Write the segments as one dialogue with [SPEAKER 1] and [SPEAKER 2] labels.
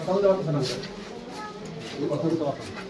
[SPEAKER 1] কথা
[SPEAKER 2] বলতে পারতেছে না কথা বলতে পারতাম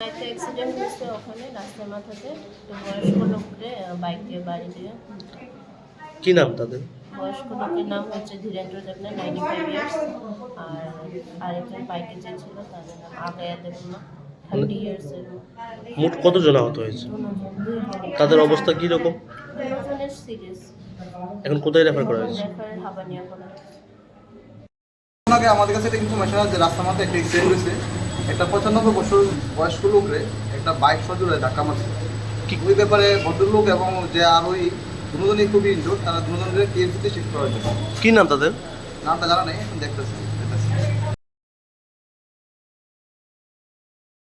[SPEAKER 2] অ্যাক্সিডেন্ট হয়েছে ওখানে রাস্তার মাথাতে তো বয়স্ক বাইক দিয়ে বাড়ি
[SPEAKER 3] কি নাম তাদের?
[SPEAKER 2] বয়স্ক লোকের নাম হচ্ছে Dhirendra Debnath ninety five years আর আরেকজন বাইকে যে ছিল তাদের নাম আগায়া দেবনা থার্টি ইয়ার্সের
[SPEAKER 3] মোট কতজন আহত হয়েছে? তাদের অবস্থা কি রকম?
[SPEAKER 2] সিরিয়াস
[SPEAKER 3] এখন কোথায় রেফার করা হয়েছে?
[SPEAKER 2] রেফার হাবানিয়া করা।
[SPEAKER 4] আগে আমাদের কাছে একটা ইনফরমেশন আছে যে রাস্তার মধ্যে একটা অ্যাক্সিডেন্ট হয়েছে। একটা পঁচানব্বই বছর বয়স্ক লোকরে একটা বাইক সজোরে ধাক্কা মারছে।
[SPEAKER 3] কি?
[SPEAKER 4] ওই ব্যাপারে ভদ্রলোক এবং যে আরোহী দুজনই খুবই ইনজোর তারা দুজনকে টিএমসিতে শিফট করার জন্য।
[SPEAKER 3] কি নাম তাদের?
[SPEAKER 4] নামটা জানা নেই এখন দেখতেছি।